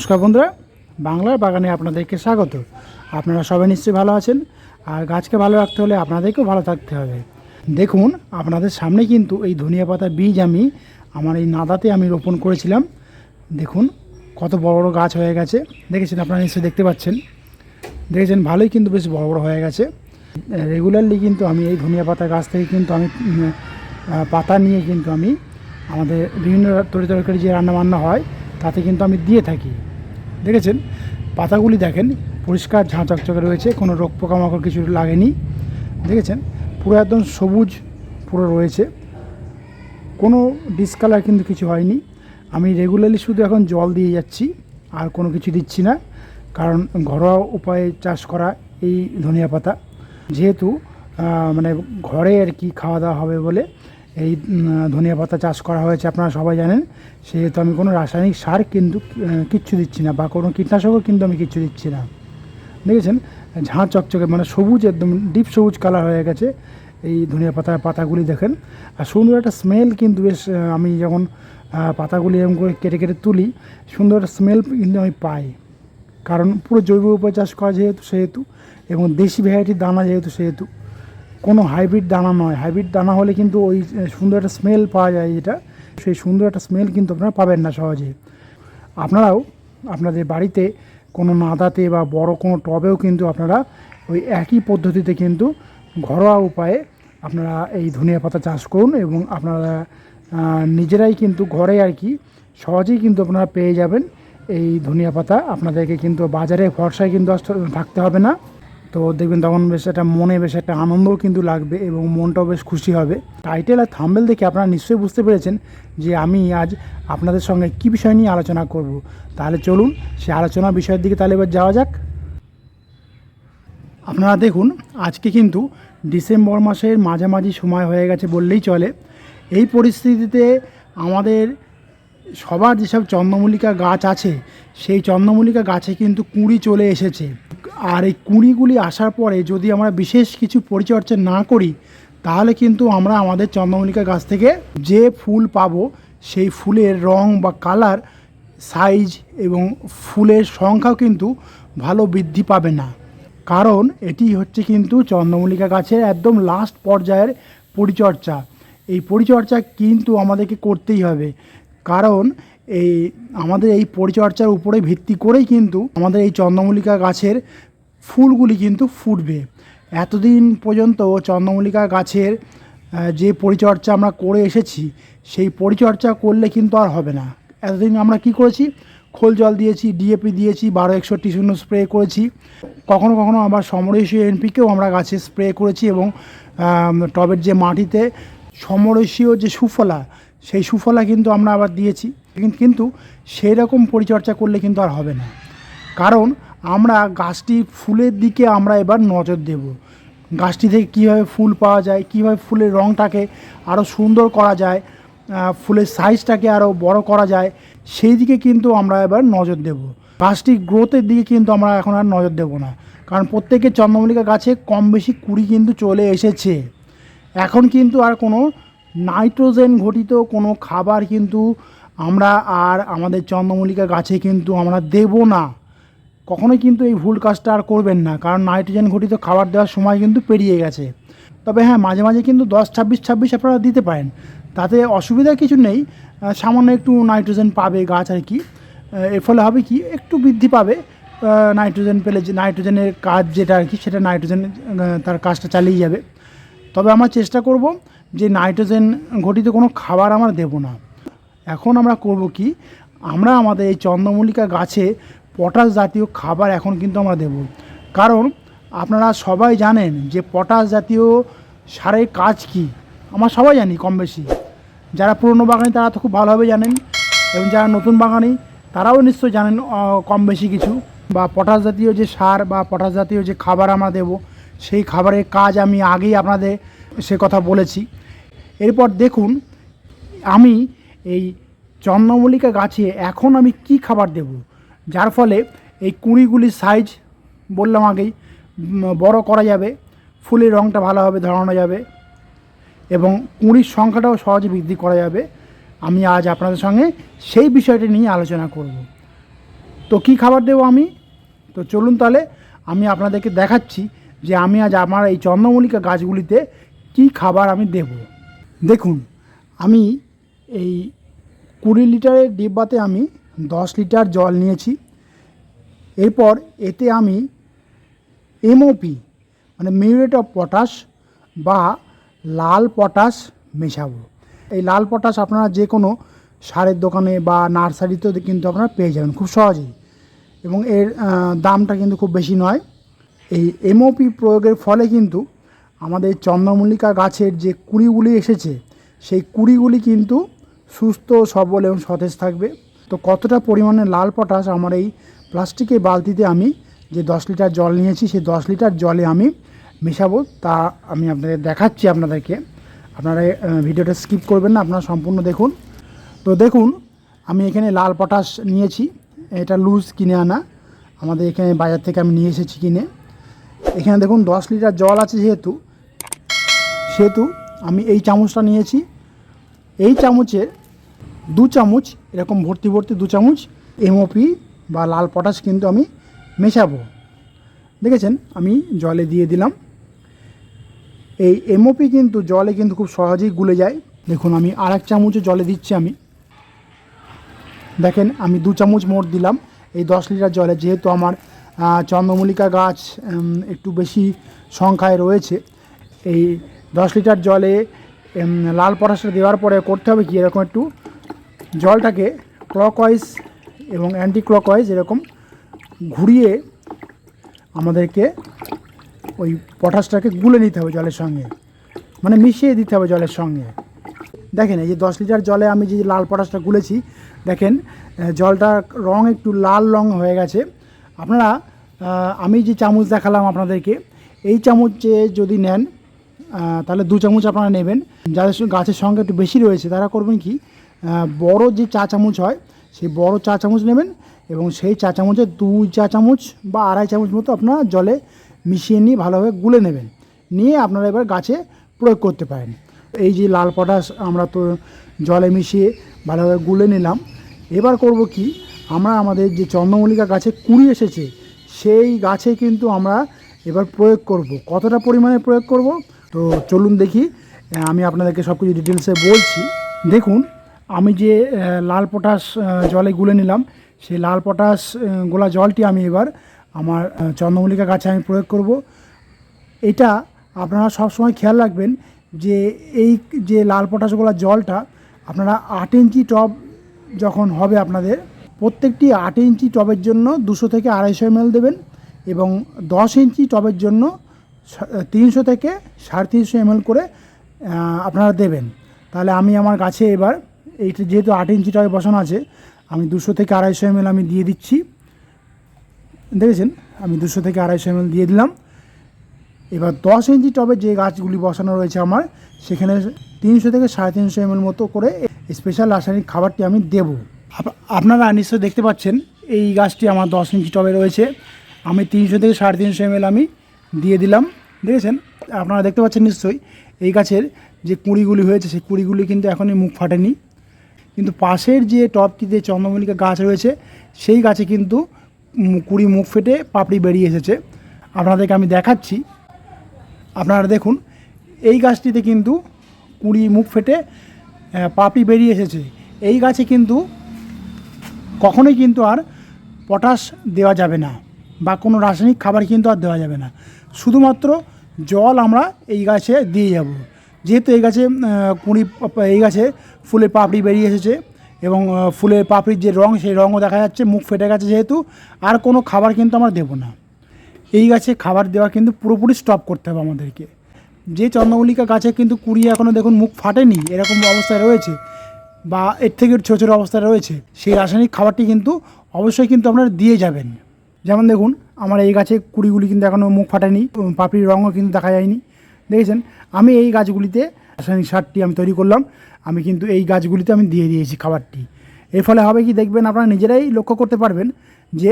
নমস্কার বন্ধুরা, বাংলার বাগানে আপনাদেরকে স্বাগত। আপনারা সবাই নিশ্চয়ই ভালো আছেন, আর গাছকে ভালো রাখতে হলে আপনাদেরকেও ভালো থাকতে হবে। দেখুন, আপনাদের সামনে কিন্তু এই ধনিয়া পাতার বীজ আমি, আমার এই নাদাতে আমি রোপণ করেছিলাম। দেখুন, কত বড় বড় গাছ হয়ে গেছে। দেখেছেন আপনারা নিশ্চয়ই দেখতে পাচ্ছেন। দেখেছেন, ভালোই কিন্তু বেশ বড় বড় হয়ে গেছে। রেগুলারলি কিন্তু আমি এই ধনিয়া পাতা গাছ থেকে কিন্তু আমি পাতা নিয়ে কিন্তু আমি আমাদের বিভিন্ন তরি তরকারি যে রান্না বান্না হয়, তাতে কিন্তু আমি দিয়ে থাকি। দেখেছেন? পাতাগুলি দেখেন, পরিষ্কার ঝাঁ চকচকে রয়েছে, কোনো রোগ পোকামাকড় কিছু লাগেনি, দেখেছেন? পুরো একদম সবুজ পুরো রয়েছে। কোনো ডিসকালার কিন্তু কিছু হয়নি। আমি রেগুলারলি শুধু এখন জল দিয়ে যাচ্ছি, আর কোনো কিছু দিচ্ছি না, কারণ ঘরোয়া উপায়ে চাষ করা এই ধনিয়া পাতা। যেহেতু মানে ঘরে আর কি খাওয়া দাওয়া হবে বলে এই ধনিয়া পাতা চাষ করা হয়েছে, আপনারা সবাই জানেন। সেহেতু আমি কোনো রাসায়নিক সার কিন্তু কিচ্ছু দিচ্ছি না, বা কোনো কীটনাশকও কিন্তু আমি কিচ্ছু দিচ্ছি না। দেখেছেন? ঝাঁ চকচকে মানে সবুজ একদম, ডিপ সবুজ কালার হয়ে গেছে এই ধনিয়া পাতার পাতাগুলি, দেখেন। আর সুন্দর একটা স্মেল কিন্তু বেশ আমি যখন পাতাগুলি এরকম করে কেটে কেটে তুলি, সুন্দর একটা স্মেল কিন্তু আমি পাই। কারণ পুরো জৈব উপায় চাষ করা যেহেতু, সেহেতু, এবং দেশি ভ্যারাইটির দানা যেহেতু, সেহেতু। কোনো হাইব্রিড দানা নয়। হাইব্রিড দানা হলে কিন্তু ওই সুন্দর একটা স্মেল পাওয়া যায় যেটা। সেই সুন্দর একটা স্মেল কিন্তু আপনারা পাবেন না সহজে। আপনারাও আপনাদের বাড়িতে কোনো নাদাতে বা বড় কোনো টবেও কিন্তু আপনারা ওই একই পদ্ধতিতে কিন্তু ঘরোয়া উপায়ে আপনারা এই ধনিয়া পাতা চাষ করুন এবং আপনারা নিজেরাই কিন্তু ঘরে আর কি সহজেই কিন্তু আপনারা পেয়ে যাবেন। এই ধনিয়া পাতা আপনাদেরকে কিন্তু বাজারে ভরসায় কিন্তু থাকতে হবে না। তো দেখবেন তখন বেশ একটা মনে বেশ একটা আনন্দও কিন্তু লাগবে এবং মনটাও বেশ খুশি হবে। টাইটেল আর থাম্বেল দেখে আপনারা নিশ্চয়ই বুঝতে পেরেছেন যে আমি আজ আপনাদের সঙ্গে কী বিষয় নিয়ে আলোচনা করব। তাহলে চলুন সে আলোচনা বিষয়ের দিকে তাহলে এবার যাওয়া যাক। আপনারা দেখুন, আজকে কিন্তু ডিসেম্বর মাসের মাঝামাঝি সময় হয়ে গেছে বললেই চলে। এই পরিস্থিতিতে আমাদের সবার যেসব চন্দ্রমল্লিকা গাছ আছে, সেই চন্দ্রমল্লিকা গাছে কিন্তু কুঁড়ি চলে এসেছে। আর এই কুঁড়িগুলি আসার পরে যদি আমরা বিশেষ কিছু পরিচর্যা না করি, তাহলে কিন্তু আমরা আমাদের চন্দ্রমল্লিকা গাছ থেকে যে ফুল পাবো, সেই ফুলের রং বা কালার সাইজ এবং ফুলের সংখ্যাও কিন্তু ভালো বৃদ্ধি পাবে না। কারণ এটি হচ্ছে কিন্তু চন্দ্রমল্লিকা গাছের একদম লাস্ট পর্যায়ের পরিচর্যা। এই পরিচর্যা কিন্তু আমাদেরকে করতেই হবে। কারণ এই আমাদের এই পরিচর্যার উপরে ভিত্তি করেই কিন্তু আমাদের এই চন্দ্রমল্লিকা গাছের ফুলগুলি কিন্তু ফুটবে। এতদিন পর্যন্ত চন্দ্রমল্লিকা গাছের যে পরিচর্যা আমরা করে এসেছি, সেই পরিচর্যা করলে কিন্তু আর হবে না। এতদিন আমরা কি করেছি? খোল জল দিয়েছি ডিএপি দিয়েছি, বারো একষট্টি শূন্য স্প্রে করেছি। কখনো কখনো আবার সমরেশীয় এনপিকেও আমরা গাছে স্প্রে করেছি এবং টবের যে মাটিতে সমরেশীয় যে সুফলা, সেই সুফলা কিন্তু আমরা আবার দিয়েছি। কিন্তু সেই রকম পরিচর্যা করলে কিন্তু আর হবে না। কারণ আমরা গাছটি ফুলের দিকে আমরা এবার নজর দেব। গাছটি থেকে কীভাবে ফুল পাওয়া যায়, কীভাবে ফুলের রঙটাকে আরও সুন্দর করা যায় ফুলের সাইজটাকে আরও বড় করা যায়, সেই দিকে কিন্তু আমরা এবার নজর দেব। গাছটির গ্রোথের দিকে কিন্তু আমরা এখন আর নজর দেব না। কারণ প্রত্যেকের চন্দ্রমল্লিকা গাছে কম বেশি কুড়ি কিন্তু চলে এসেছে। এখন কিন্তু আর কোনো নাইট্রোজেন ঘটিত কোনো খাবার কিন্তু আমরা আর আমাদের চন্দ্রমল্লিকা গাছে কিন্তু আমরা দেব না। কখনোই কিন্তু এই ভুল কাজটা আর করবেন না, কারণ নাইট্রোজেন ঘটিত খাবার দেওয়ার সময় কিন্তু পেরিয়ে গেছে। তবে হ্যাঁ মাঝে মাঝে কিন্তু দশ, ছাব্বিশ ছাব্বিশ আপনারা দিতে পারেন। তাতে অসুবিধা কিছু নেই। সামান্য একটু নাইট্রোজেন পাবে গাছ আর কি। এর ফলে হবে কি, একটু বৃদ্ধি পাবে। নাইট্রোজেন পেলে যে, নাইট্রোজেনের কাজ যেটা আর কি, সেটা নাইট্রোজেন তার কাজটা চালিয়ে যাবে। তবে আমরা চেষ্টা করব যে নাইট্রোজেন ঘটিত কোনো খাবার আমরা দেব না। এখন আমরা করব কি, আমরা আমাদের এই চন্দ্রমল্লিকা গাছে পটাশ জাতীয় খাবার এখন কিন্তু আমরা দেব। কারণ আপনারা সবাই জানেন যে পটাশ জাতীয় সারের কাজ কি। আমরা সবাই জানি কম বেশি। যারা পুরনো বাগানি তারা তো খুব ভালোভাবে জানেন এবং যারা নতুন বাগানি তারাও নিশ্চয়ই জানেন কম বেশি কিছু। বা পটাশ জাতীয় যে সার বা পটাশ জাতীয় যে খাবার আমরা দেব, সেই খাবারের কাজ আমি আগেই আপনাদের সে কথা বলেছি। এরপর দেখুন, আমি এই চন্দ্রমল্লিকা গাছে এখন আমি কি খাবার দেব? যার ফলে এই কুঁড়িগুলির সাইজ বললাম আগেই বড় করা যাবে, ফুলের রঙটা ভালোভাবে ধরানো যাবে এবং কুঁড়ির সংখ্যাটাও সহজে বৃদ্ধি করা যাবে। আমি আজ আপনাদের সঙ্গে সেই বিষয়টি নিয়ে আলোচনা করব। তো কী খাবার দেবো আমি? তো চলুন তাহলে আমি আপনাদেরকে দেখাচ্ছি যে আমি আজ আমার এই চন্দ্রমল্লিকা গাছগুলিতে কি খাবার আমি দেব। দেখুন, আমি এই কুড়ি লিটারের ডিব্বাতে আমি দশ লিটার জল নিয়েছি। এরপর এতে আমি এমওপি মানে মিউরেট অফ পটাশ বা লাল পটাশ মেশাবো। এই লাল পটাশ আপনারা যে কোনো সারের দোকানে বা নার্সারিতেও কিন্তু আপনারা পেয়ে যাবেন খুব সহজেই। এবং এর দামটা কিন্তু খুব বেশি নয়। এই এমওপি প্রয়োগের ফলে কিন্তু আমাদের চন্দ্রমল্লিকা গাছের যে কুড়িগুলি এসেছে, সেই কুড়িগুলি কিন্তু সুস্থ, সবল এবং সতেজ থাকবে। তো কতটা পরিমাণে লাল পটাশ আমার এই প্লাস্টিকের বালতিতে আমি যে দশ লিটার জল নিয়েছি, সেই দশ লিটার জলে আমি মেশাবো। তা আমি আপনাদের দেখাচ্ছি আপনাদেরকে। আপনারা ভিডিওটা স্কিপ করবেন না, আপনারা সম্পূর্ণ দেখুন। তো দেখুন, আমি এখানে লাল পটাশ নিয়েছি। এটা লুজ কিনে আনা। আমাদের এখানে বাজার থেকে আমি নিয়ে এসেছি কিনে। এখানে দেখুন, দশ লিটার জল আছে যেহেতু, সেহেতু আমি এই চামচটা নিয়েছি। এই চামচে দু চামচ, এরকম ভর্তি ভর্তি দু চামচ এমওপি বা লাল পটাশ কিন্তু আমি মেশাবো। দেখেছেন? আমি জলে দিয়ে দিলাম। এই এমওপি কিন্তু জলে কিন্তু খুব সহজেই গুলে যায়। দেখুন, আমি আর এক চামচও জলে দিচ্ছি আমি। দেখেন, আমি দু চামচ মোট দিলাম। এই দশ লিটার জলে যেহেতু আমার চন্দ্রমল্লিকা গাছ একটু বেশি সংখ্যায় রয়েছে, এই দশ লিটার জলে লাল পটাশটা দেওয়ার পরে করতে হবে কি? এরকম একটু জলটাকে ক্লকওয়াইজ এবং অ্যান্টি ক্লকওয়াইজ এরকম ঘুরিয়ে আমাদেরকে ওই পটাশটাকে গুলে নিতে হবে জলের সঙ্গে। মানে মিশিয়ে দিতে হবে জলের সঙ্গে। দেখেন, এই যে দশ লিটার জলে আমি যে লাল পটাশটা গুলেছি, দেখেন জলটার রং একটু লাল রং হয়ে গেছে। আপনারা আমি যে চামচ দেখালাম আপনাদেরকে, এই চামচে যদি নেন তাহলে দু চামচ আপনারা নেবেন। যাদের গাছের সঙ্গে একটু বেশি রয়েছে, তারা করবেন কি? বড় যে চা চামচ হয়, সেই বড় চা চামচ নেবেন এবং সেই চা চামচে দুই চা চামচ বা আড়াই চামচ মতো আপনারা জলে মিশিয়ে নিয়ে ভালোভাবে গুলে নেবেন। নিয়ে আপনারা এবার গাছে প্রয়োগ করতে পারেন। এই যে লাল পটাশ আমরা তো জলে মিশিয়ে ভালোভাবে গুলে নিলাম। এবার করব কি, আমরা আমাদের যে চন্দ্রমল্লিকা গাছে কুড়ি এসেছে, সেই গাছে কিন্তু আমরা এবার প্রয়োগ করব। কতটা পরিমাণে প্রয়োগ করব? তো চলুন দেখি। আমি আপনাদেরকে সব কিছু ডিটেলসে বলছি। দেখুন আমি যে লাল পটাশ জলে গুলে নিলাম, সেই লাল পটাশ গোলা জলটি আমি এবার আমার চন্দ্রমল্লিকা গাছে আমি প্রয়োগ করব। এটা আপনারা সবসময় খেয়াল রাখবেন যে, এই যে লাল পটাশ গোলা জলটা আপনারা আট ইঞ্চি টব যখন হবে আপনাদের, প্রত্যেকটি আট ইঞ্চি টবের জন্য দুশো থেকে আড়াইশো এমএল দেবেন এবং দশ ইঞ্চি টবের জন্য তিনশো থেকে সাড়ে তিনশো এমএল করে আপনারা দেবেন। তাহলে আমি আমার গাছে এবার এইটা যেহেতু আট ইঞ্চি টবে বসানো আছে, আমি দুশো থেকে আড়াইশো এমএল আমি দিয়ে দিচ্ছি। দেখেছেন? আমি দুশো থেকে আড়াইশো এমএল দিয়ে দিলাম। এবার দশ ইঞ্চি টবে যে গাছগুলি বসানো রয়েছে আমার, সেখানে তিনশো থেকে সাড়ে তিনশো এমএল মতো করে স্পেশাল রাসায়নিক খাবারটি আমি দেব। আপ- আপনারা নিশ্চয়ই দেখতে পাচ্ছেন, এই গাছটি আমার দশ ইঞ্চি টবে রয়েছে। আমি তিনশো থেকে সাড়ে তিনশো এমএল আমি দিয়ে দিলাম। দেখেছেন? আপনারা দেখতে পাচ্ছেন নিশ্চয়ই, এই গাছের যে কুঁড়িগুলি হয়েছে, সেই কুঁড়িগুলি কিন্তু এখনই মুখ ফাটেনি। কিন্তু পাশের যে টবটিতে চন্দ্রমল্লিকা গাছ রয়েছে, সেই গাছে কিন্তু কুড়ি মুখ ফেটে পাপড়ি বেরিয়ে এসেছে। আপনাদেরকে আমি দেখাচ্ছি। আপনারা দেখুন, এই গাছটিতে কিন্তু কুড়ি মুখ ফেটে পাপড়ি বেরিয়ে এসেছে। এই গাছে কিন্তু কখনোই কিন্তু আর পটাশ দেওয়া যাবে না বা কোনো রাসায়নিক খাবার কিন্তু আর দেওয়া যাবে না। শুধুমাত্র জল আমরা এই গাছে দিয়ে যাব। যেহেতু এই গাছে কুঁড়ি এই গাছে ফুলের পাপড়ি বেরিয়ে এসেছে এবং ফুলের পাপড়ির যে রং, সেই রঙও দেখা যাচ্ছে, মুখ ফেটে গেছে যেহেতু, আর কোনো খাবার কিন্তু আমরা দেবো না। এই গাছে খাবার দেওয়া কিন্তু পুরোপুরি স্টপ করতে হবে আমাদেরকে। যে চন্দ্রমল্লিকা গাছে কিন্তু কুড়ি এখনও দেখুন মুখ ফাটেনি, এরকম অবস্থায় রয়েছে বা এর থেকে ছোটো ছোটো অবস্থায় রয়েছে, সেই রাসায়নিক খাবারটি কিন্তু অবশ্যই কিন্তু আপনারা দিয়ে যাবেন। যেমন দেখুন, আমার এই গাছে কুড়িগুলি কিন্তু এখনও মুখ ফাটেনি, পাপড়ির রঙও কিন্তু দেখা যায়নি। দেখেছেন? আমি এই গাছগুলিতে রাসায়নিক সারটি আমি তৈরি করলাম। আমি কিন্তু এই গাছগুলিতে আমি দিয়ে দিয়েছি খাবারটি। এর ফলে হবে কি দেখবেন, আপনারা নিজেরাই লক্ষ্য করতে পারবেন যে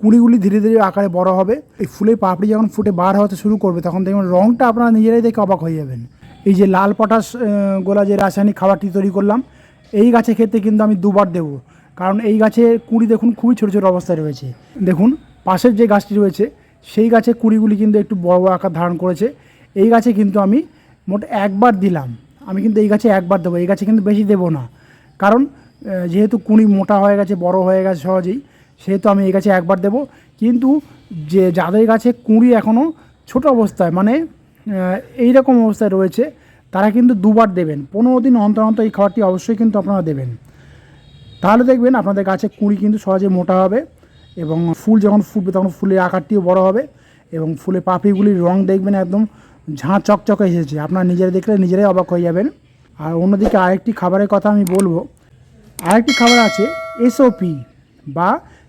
কুঁড়িগুলি ধীরে ধীরে আকারে বড় হবে। এই ফুলের পাপড়ি যখন ফুটে বার হতে শুরু করবে, তখন দেখবেন রঙটা আপনারা নিজেরাই দেখে অবাক হয়ে যাবেন। এই যে লাল পটাশ গোলা যে রাসায়নিক খাবারটি তৈরি করলাম, এই গাছের ক্ষেত্রে কিন্তু আমি দুবার দেবো। কারণ এই গাছের কুড়ি দেখুন, খুবই ছোটো ছোটো অবস্থায় রয়েছে। দেখুন, পাশের যে গাছটি রয়েছে, সেই গাছের কুড়িগুলি কিন্তু একটু বড় বড় আকার ধারণ করেছে। এই গাছে কিন্তু আমি মোট একবার দিলাম। আমি কিন্তু এই গাছে একবার দেবো, এই গাছে কিন্তু বেশি দেবো না। কারণ যেহেতু কুঁড়ি মোটা হয়ে গেছে, বড় হয়ে গেছে সহজেই, সেহেতু আমি এই গাছে একবার দেবো। কিন্তু যে যাদের গাছে কুঁড়ি এখনও ছোট অবস্থায় মানে এই রকম অবস্থায় রয়েছে, তারা কিন্তু দুবার দেবেন। পনেরো দিন অন্তর অন্তর এই খাবারটি অবশ্যই কিন্তু আপনারা দেবেন। তাহলে দেখবেন আপনাদের গাছে কুঁড়ি কিন্তু সহজে মোটা হবে এবং ফুল যখন ফুটবে তখন ফুলের আকারটিও বড় হবে এবং ফুলের পাপড়িগুলির রং দেখবেন একদম ঝাঁ চকচকে এসেছে। আপনারা নিজেরা দেখলে নিজেরাই অবাক হয়ে যাবেন। আর অন্যদিকে আরেকটি খাবারের কথা আমি বলব। আরেকটি খাবার আছে এসওপি বা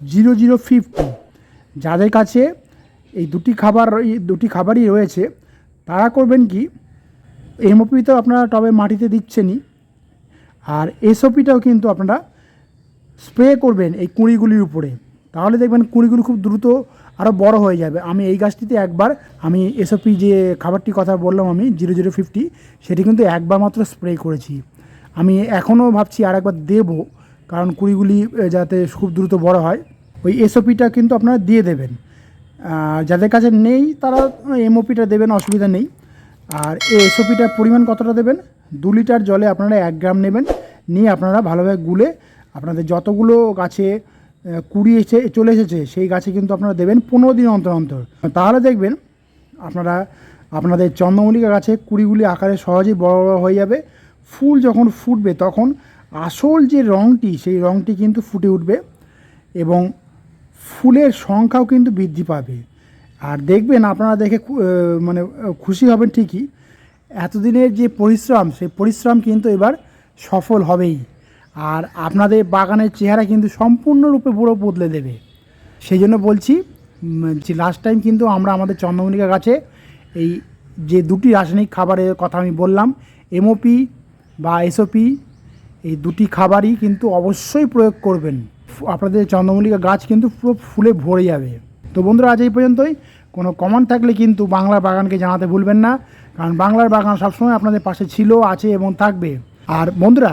জিরো জিরো ফিফটি যাদের কাছে এই দুটি খাবার দুটি খাবারই রয়েছে, তারা করবেন কি? এমওপি তো আপনারা টবে মাটিতে দিচ্ছেনই। আর এসওপিটাও কিন্তু আপনারা স্প্রে করবেন এই কুঁড়িগুলির উপরে। তাহলে দেখবেন কুঁড়িগুলি খুব দ্রুত আরও বড় হয়ে যাবে। আমি এই গাছটিতে একবার, আমি এসওপি যে খাবারটির কথা বললাম আমি, জিরো জিরো ফিফটি, সেটি কিন্তু একবার মাত্র স্প্রে করেছি। আমি এখনও ভাবছি আর একবার দেবো, কারণ কুড়িগুলি যাতে খুব দ্রুত বড় হয়, ওই এসওপিটা কিন্তু আপনারা দিয়ে দেবেন। যাদের কাছে নেই, তারা এমওপিটা দেবেন, অসুবিধা নেই। আর এই এসওপিটার পরিমাণ কতটা দেবেন? দু লিটার জলে আপনারা এক গ্রাম নেবেন, নিয়ে আপনারা ভালোভাবে গুলে, আপনাদের যতগুলো গাছে কুড়ি এসে চলে এসেছে, সেই গাছে কিন্তু আপনারা দেবেন পনেরো দিন অন্তর অন্তর। তাহলে দেখবেন আপনারা, আপনাদের চন্দ্রমল্লিকা গাছে কুড়িগুলি আকারে সহজেই বড় বড় হয়ে যাবে। ফুল যখন ফুটবে তখন আসল যে রঙটি সেই রঙটি কিন্তু ফুটে উঠবে এবং ফুলের সংখ্যাও কিন্তু বৃদ্ধি পাবে। আর দেখবেন আপনারা দেখে মানে খুশি হবেন ঠিকই। এতদিনের যে পরিশ্রম, সেই পরিশ্রম কিন্তু এবার সফল হবেই। আর আপনাদের বাগানের চেহারা কিন্তু সম্পূর্ণরূপে পুরো বদলে দেবে। সেই জন্য বলছি যে লাস্ট টাইম কিন্তু আমরা আমাদের চন্দ্রমল্লিকা গাছে এই যে দুটি রাসায়নিক খাবারের কথা আমি বললাম এমওপি বা এসওপি এই দুটি খাবারই কিন্তু অবশ্যই প্রয়োগ করবেন। আপনাদের চন্দ্রমল্লিকা গাছ কিন্তু পুরো ফুলে ভরে যাবে। তো বন্ধুরা, আজ এই পর্যন্তই। কোনো কমেন্ট থাকলে কিন্তু বাংলার বাগানকে জানাতে ভুলবেন না, কারণ বাংলার বাগান সবসময় আপনাদের পাশে ছিল, আছে এবং থাকবে। আর বন্ধুরা